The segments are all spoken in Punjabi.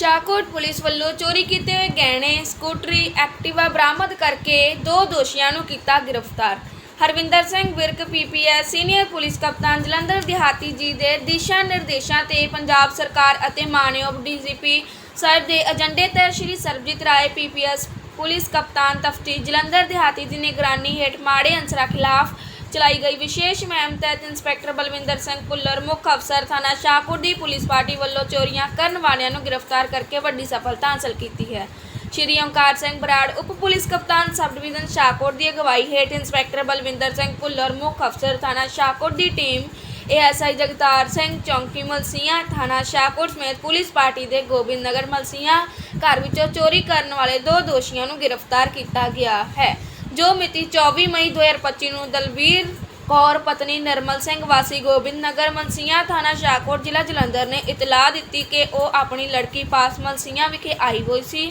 ਸ਼ਾਹਕੋਟ ਪੁਲਿਸ ਵੱਲੋਂ ਚੋਰੀ ਕੀਤੇ ਹੋਏ ਗਹਿਣੇ, ਸਕੂਟਰੀ, ਐਕਟਿਵਾ ਬਰਾਮਦ ਕਰਕੇ ਦੋ ਦੋਸ਼ੀਆਂ ਨੂੰ ਕੀਤਾ ਗ੍ਰਿਫਤਾਰ। Harvinder Singh Virk PPS senior police ਕਪਤਾਨ ਜਲੰਧਰ ਦਿਹਾਤੀ ਜੀ ਦੇ ਦਿਸ਼ਾ ਨਿਰਦੇਸ਼ਾਂ ਤੇ ਪੰਜਾਬ ਸਰਕਾਰ ਅਤੇ ਮਾਨਯੋਗ ਡੀਜੀਪੀ ਸਾਹਿਬ ਦੇ ਏਜੰਡੇ ਤਹਿਤ ਸ਼੍ਰੀ ਸਰਬਜੀਤ ਰਾਏ ਪੀਪੀਐਸ ਪੁਲਿਸ ਕਪਤਾਨ ਤਫਤੀਸ਼ ਜਲੰਧਰ ਦਿਹਾਤੀ ਦੀ ਨਿਗਰਾਨੀ ਹੇਠ ਮਾੜੇ ਅੰਸਰਾਂ ਖਿਲਾਫ ਚਲਾਈ ਗਈ। ਵਿਸ਼ੇਸ਼ ਮੁਹਿੰਮ ਤਹਿਤ ਇੰਸਪੈਕਟਰ ਬਲਵਿੰਦਰ ਸਿੰਘ ਭੁੱਲਰ, ਮੁੱਖ ਅਫਸਰ ਥਾਣਾ ਸ਼ਾਹਕੋਟ ਦੀ ਪੁਲਿਸ ਪਾਰਟੀ ਵੱਲੋਂ ਚੋਰੀਆਂ ਕਰਨ ਵਾਲਿਆਂ ਨੂੰ ਗ੍ਰਿਫਤਾਰ ਕਰਕੇ ਵੱਡੀ ਸਫਲਤਾ ਹਾਸਲ ਕੀਤੀ ਹੈ। ਸ਼੍ਰੀ ਓਂਕਾਰ ਸਿੰਘ ਬਰਾੜ, ਉਪ ਪੁਲਿਸ ਕਪਤਾਨ ਸਬ ਡਿਵੀਜ਼ਨ ਸ਼ਾਹਕੋਟ ਦੀ ਅਗਵਾਈ ਹੇਠ ਇੰਸਪੈਕਟਰ ਬਲਵਿੰਦਰ ਸਿੰਘ ਭੁੱਲਰ, ਮੁੱਖ ਅਫਸਰ ਥਾਣਾ ਸ਼ਾਹਕੋਟ ਦੀ ਟੀਮ ਏਐਸਆਈ ਜਗਤਾਰ ਸਿੰਘ ਚੌਂਕੀ ਮਲਸੀਆਂ, ਥਾਣਾ ਸ਼ਾਹਕੋਟ ਸਮੇਤ ਪੁਲਿਸ ਪਾਰਟੀ ਦੇ ਗੋਬਿੰਦ ਨਗਰ ਮਲਸੀਆਂ ਘਰ ਵਿੱਚੋਂ ਚੋਰੀ ਕਰਨ ਵਾਲੇ ਦੋ ਦੋਸ਼ੀਆਂ ਨੂੰ ਗ੍ਰਿਫਤਾਰ ਕੀਤਾ ਗਿਆ ਹੈ। ਜੋ ਮਿਤੀ 24 ਮਈ 2025 ਨੂੰ ਦਲਬੀਰ ਕੌਰ, ਪਤਨੀ ਨਰਮਲ ਸਿੰਘ, ਵਾਸੀ ਗੋਬਿੰਦ ਨਗਰ, ਮਨਸੀਆਂ ਥਾਣਾ ਸ਼ਾਹਕੋਟ, ਜ਼ਿਲ੍ਹਾ ਜਲੰਧਰ ਨੇ ਇਤਲਾਹ ਦਿੱਤੀ ਕਿ ਉਹ ਆਪਣੀ ਲੜਕੀ ਪਾਸ ਮਨਸੀਆਂ ਵਿਖੇ ਆਈ ਹੋਈ ਸੀ।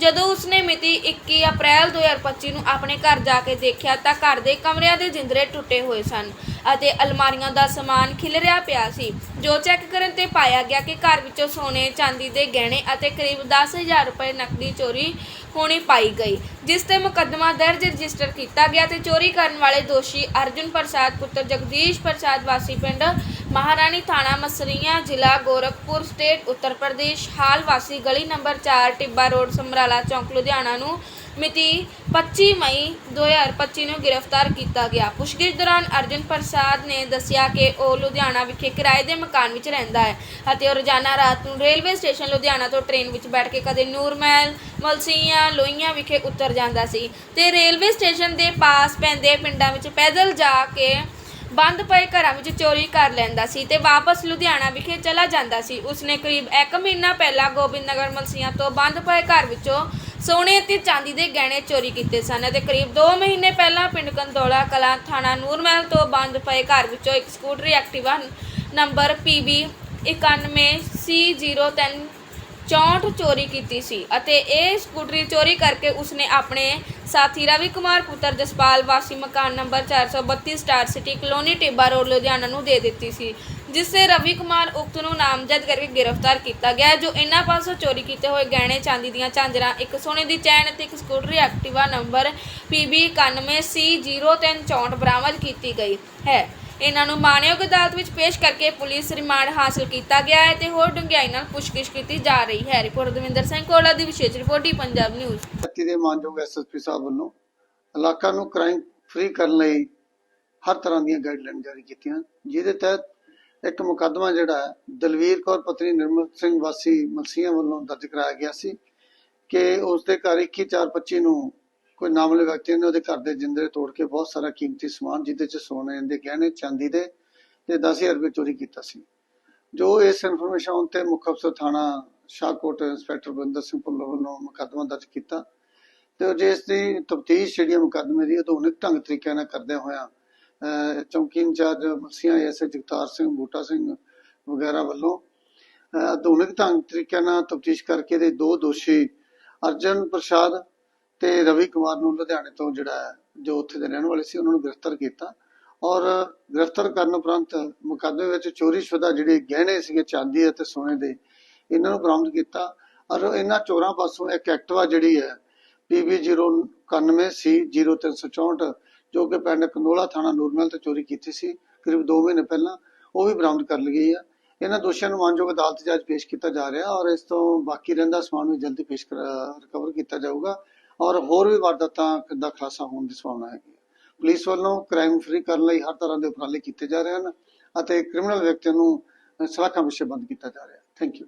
ਜਦੋਂ ਉਸਨੇ ਮਿਤੀ 21 ਅਪ੍ਰੈਲ 2025 ਨੂੰ ਆਪਣੇ ਘਰ ਜਾ ਕੇ ਦੇਖਿਆ ਤਾਂ ਘਰ ਦੇ ਕਮਰਿਆਂ ਦੇ ਜਿੰਦਰੇ ਟੁੱਟੇ ਹੋਏ ਸਨ ਅਤੇ ਅਲਮਾਰੀਆਂ ਦਾ ਸਮਾਨ ਖਿਲਰਿਆ ਪਿਆ ਸੀ, ਜੋ ਚੈੱਕ ਕਰਨ ਤੇ ਪਾਇਆ ਗਿਆ ਕਿ ਘਰ ਵਿੱਚੋਂ ਸੋਨੇ, ਚਾਂਦੀ ਦੇ ਗਹਿਣੇ ਅਤੇ ਕਰੀਬ 10000 ਰੁਪਏ ਨਕਦੀ ਚੋਰੀ ਹੋਣੀ ਪਾਈ ਗਈ, ਜਿਸ ਤੇ ਮੁਕੱਦਮਾ ਦਰਜ ਰਜਿਸਟਰ ਕੀਤਾ ਗਿਆ ਤੇ ਚੋਰੀ ਕਰਨ ਵਾਲੇ ਦੋਸ਼ੀ ਅਰਜੁਨ ਪ੍ਰਸਾਦ, ਪੁੱਤਰ ਜਗਦੀਸ਼ ਪ੍ਰਸਾਦ ਵਾਸੀ ਪਿੰਡ ਮਹਾਰਾਣੀ ਥਾਣਾ ਮਸਰੀਆਂ, ਜ਼ਿਲ੍ਹਾ ਗੋਰਖਪੁਰ, ਸਟੇਟ ਉੱਤਰ ਪ੍ਰਦੇਸ਼, ਹਾਲ ਵਾਸੀ ਗਲੀ ਨੰਬਰ 4 ਟਿੱਬਾ ਰੋਡ, ਸਮਰਾਲਾ ਚੌਂਕ, ਲੁਧਿਆਣਾ ਨੂੰ ਮਿਤੀ 25 ਮਈ 2025 ਨੂੰ ਗ੍ਰਿਫਤਾਰ ਕੀਤਾ ਗਿਆ। ਪੁੱਛਗਿੱਛ ਦੌਰਾਨ ਅਰਜੁਨ ਪ੍ਰਸਾਦ ਨੇ ਦੱਸਿਆ ਕਿ ਉਹ ਲੁਧਿਆਣਾ ਵਿਖੇ ਕਿਰਾਏ ਦੇ ਮਕਾਨ ਵਿੱਚ ਰਹਿੰਦਾ ਹੈ ਅਤੇ ਉਹ ਰੋਜ਼ਾਨਾ ਰਾਤ ਨੂੰ ਰੇਲਵੇ ਸਟੇਸ਼ਨ ਲੁਧਿਆਣਾ ਤੋਂ ਟ੍ਰੇਨ ਵਿੱਚ ਬੈਠ ਕੇ ਕਦੇ ਨੂਰਮਹਿਲ, ਮਲਸੀਆਂ ਲੋਈਆਂ ਵਿਖੇ ਉਤਰ ਜਾਂਦਾ ਸੀ ਤੇ ਰੇਲਵੇ ਸਟੇਸ਼ਨ ਦੇ ਪਾਸ ਪੈਂਦੇ ਪਿੰਡਾਂ ਵਿੱਚ ਪੈਦਲ ਜਾ ਕੇ ਬੰਦ ਪਏ ਘਰਾਂ ਵਿੱਚ ਚੋਰੀ ਕਰ ਲੈਂਦਾ ਸੀ ਤੇ ਵਾਪਸ ਲੁਧਿਆਣਾ ਵਿਖੇ ਚਲਾ ਜਾਂਦਾ ਸੀ। ਉਸਨੇ ਕਰੀਬ 1 ਮਹੀਨਾ ਪਹਿਲਾਂ ਗੋਬਿੰਦ ਨਗਰ ਮਲਸੀਆਂ ਤੋਂ ਬੰਦ ਪਏ ਘਰ ਵਿੱਚੋਂ ਸੋਨੇ ਅਤੇ ਚਾਂਦੀ ਦੇ ਗਹਿਣੇ ਚੋਰੀ ਕੀਤੇ ਸਨ ਅਤੇ ਕਰੀਬ 2 ਮਹੀਨੇ ਪਹਿਲਾਂ ਪਿੰਡ ਕੰਦੋਲਾ ਕਲਾਂ ਥਾਣਾ ਨੂਰਮਹਿਲ ਤੋਂ ਬੰਦ ਪਏ ਘਰ ਵਿੱਚੋਂ ਇੱਕ ਸਕੂਟਰੀ ਐਕਟਿਵਾ ਨੰਬਰ PB 91C03 64 ਚੋਰੀ ਕੀਤੀ ਸੀ ਅਤੇ ਇਹ ਸਕੂਟਰੀ ਚੋਰੀ ਕਰਕੇ ਉਸਨੇ ਆਪਣੇ ਸਾਥੀ ਰਵੀ ਕੁਮਾਰ, ਪੁੱਤਰ ਜਸਪਾਲ, ਵਾਸੀ ਮਕਾਨ number 432 star city colony, Tibba road, Ludhiana ਨੂੰ ਦੇ ਦਿੱਤੀ ਸੀ ਜਿਸ ਤੇ ਰਵੀ ਕੁਮਾਰ ਉਕਤ ਨੂੰ ਨਾਮਜ਼ਦ ਕਰਕੇ ਗ੍ਰਿਫਤਾਰ ਕੀਤਾ ਗਿਆ, ਜੋ ਇਹਨਾਂ ਪਾਸੋਂ ਚੋਰੀ ਕੀਤੇ ਹੋਏ ਗਹਿਣੇ, ਚਾਂਦੀ ਦੀਆਂ ਝਾਂਜਰਾਂ, ਇੱਕ ਸੋਨੇ ਦੀ ਚੈਨ ਅਤੇ ਇੱਕ ਸਕੂਟਰੀ ਐਕਟਿਵਾ ਨੰਬਰ PB 91C0364 ਬਰਾਮਦ ਕੀਤੀ ਗਈ ਹੈ। ਇਹਨਾਂ ਨੂੰ ਮਾਨਯੋਗ ਅਦਾਲਤ ਵਿੱਚ ਪੇਸ਼ ਕਰਕੇ ਪੁਲਿਸ ਰਿਮਾਂਡ ਹਾਸਲ ਕੀਤਾ ਗਿਆ ਹੈ ਤੇ ਹੋਰ ਡੂੰਘਾਈ ਨਾਲ ਪੁੱਛਗਿੱਛ ਕੀਤੀ ਜਾ ਰਹੀ ਹੈ। ਰਿਪੋਰਟ ਦਵਿੰਦਰ ਸਿੰਘ ਕੋਲਾ ਦੀ ਵਿਸ਼ੇਸ਼ ਰਿਪੋਰਟ ਡੀ ਪੰਜਾਬ ਨਿਊਜ਼। ਧਰਤੀ ਦੇ ਮਾਨਯੋਗ ਐਸਐਸਪੀ ਸਾਹਿਬ ਵੱਲੋਂ ਇਲਾਕਾ ਨੂੰ ਕ੍ਰਾਈਮ ਫ੍ਰੀ ਕਰਨ ਲਈ ਹਰ ਤਰ੍ਹਾਂ ਦੀਆਂ ਗਾਈਡਲਾਈਨ ਜਾਰੀ ਕੀਤੀਆਂ। ਜਿਹਦੇ ਤਹਿਤ ਇੱਕ ਮੁਕੱਦਮਾ ਜਿਹੜਾ ਦਲਵੀਰ ਕੌਰ ਪਤਨੀ ਨਿਰਮਲ ਸਿੰਘ ਵਾਸੀ ਮਲਸੀਆਂ ਵੱਲੋਂ ਦਰਜ ਕਰਾਇਆ ਗਿਆ ਸੀ ਕਿ ਉਸ ਦੇ ਘਰ 21425 ਨੂੰ ਕੋਈ ਨਾਮਲੇ ਵਿਅਕਤੀ ਨੇ ਉਹਦੇ ਘਰ ਦੇ ਜਿੰਦਰੇ ਤੋੜ ਕੇ ਬਹੁਤ ਸਾਰਾ ਕੀਮਤੀ ਸਮਾਨ ਜਿਹਦੇ ਚ ਸੋਨੇ ਦੇ ਗਹਿਣੇ, ਚਾਂਦੀ ਦੇ ਤੇ 10000 ਰੁਪਏ ਚੋਰੀ ਕੀਤਾ ਸੀ। ਜੋ ਇਸ ਇਨਫੋਰਮੇਸ਼ਨ ਤੇ ਮੁੱਖ ਅਫਸਰ ਥਾਣਾ ਸ਼ਾਹਕੋਟ ਇੰਸਪੈਕਟਰ ਬਿੰਦਰ ਸਿੰਘ ਭੁੱਲਰ ਵੱਲੋਂ ਮੁਕੱਦਮਾ ਦਰਜ ਕੀਤਾ ਤੇ ਜਿਸ ਦੀ ਤਫਤੀਸ਼ ਜਿਹੜੀ ਮੁਕੱਦਮੇ ਦੀ ਆਧੁਨਿਕ ਢੰਗ ਤਰੀਕੇ ਨਾਲ ਕਰਦੇ ਹੋਇਆ, ਅਹ ਚੌਂਕੀ ਇੰਚਾਰਜ ਮਸੀਆਂ ਐਸਏ ਜਗਤਾਰ ਸਿੰਘ, ਬੂਟਾ ਸਿੰਘ ਵਗੈਰਾ ਵੱਲੋਂ ਆਧੁਨਿਕ ਢੰਗ ਤਰੀਕੇ ਨਾਲ ਤਫਤੀਸ਼ ਕਰਕੇ ਦੇ ਦੋ ਦੋਸ਼ੀ ਅਰਜਨ ਪ੍ਰਸਾਦ ਤੇ ਰਵੀ ਕੁਮਾਰ ਨੂੰ ਲੁਧਿਆਣੇ ਤੋਂ ਜਿਹੜਾ ਜੋ ਉੱਥੇ ਦੇ ਰਹਿਣ ਵਾਲੇ ਸੀ, ਉਹਨਾਂ ਨੂੰ ਗ੍ਰਿਫਤਾਰ ਕੀਤਾ। ਔਰ ਗ੍ਰਿਫਤਾਰ ਕਰਨ ਉਪਰੰਤ ਮੁਕੱਦਮੇ ਵਿੱਚ ਚੋਰੀशुदा ਜਿਹੜੇ ਗਹਿਣੇ ਸੀਗੇ, ਚਾਂਦੀ ਅਤੇ ਸੋਨੇ ਦੇ, ਇਹਨਾਂ ਨੂੰ ਬਰਾਮਦ ਕੀਤਾ। ਔਰ ਇਹਨਾਂ ਚੋਰਾਂ ਪਾਸੋਂ ਇੱਕ ਐਕਟਿਵਾ ਜਿਹੜੀ ਹੈ PB091C0364 ਜੋ ਕਿ ਪਿੰਡ ਕੰਦੋਲਾ ਥਾਣਾ ਨੂਰਮਹਿਲ ਤੋਂ ਚੋਰੀ ਕੀਤੀ ਸੀ, ਕਰੀਬ 2 ਮਹੀਨੇ ਪਹਿਲਾਂ, ਉਹ ਵੀ ਬਰਾਮਦ ਕਰ ਲਈ ਗਈ ਹੈ। ਇਹਨਾਂ ਦੋਸ਼ੀਆਂ ਨੂੰ ਮਾਨਯੋਗ ਅਦਾਲਤ 'ਚ ਅੱਜ ਪੇਸ਼ ਕੀਤਾ ਜਾ ਰਿਹਾ ਔਰ ਇਸ ਤੋਂ ਬਾਕੀ ਰਹਿੰਦਾ ਸਮਾਨ ਵੀ ਜਲਦੀ ਪੇਸ਼ ਰਿਕਵਰ ਕੀਤਾ ਜਾਊਗਾ। ਔਰ ਹੋਰ ਵੀ ਵਾਰਦਾਤਾਂ ਦਾ ਖੁਲਾਸਾ ਹੋਣ ਦੀ ਸੰਭਾਵਨਾ ਹੈਗੀ ਹੈ। ਪੁਲਿਸ ਵੱਲੋਂ ਕ੍ਰਾਈਮ ਫ੍ਰੀ ਕਰਨ ਲਈ ਹਰ ਤਰ੍ਹਾਂ ਦੇ ਉਪਰਾਲੇ ਕੀਤੇ ਜਾ ਰਹੇ ਹਨ ਅਤੇ ਕ੍ਰਿਮੀਨਲ ਵਿਅਕਤੀਆਂ ਨੂੰ ਸਲਾਖਾਂ ਵਿਸ਼ੇ ਬੰਦ ਕੀਤਾ ਜਾ ਰਿਹਾ ਥੈਂਕ ਯੂ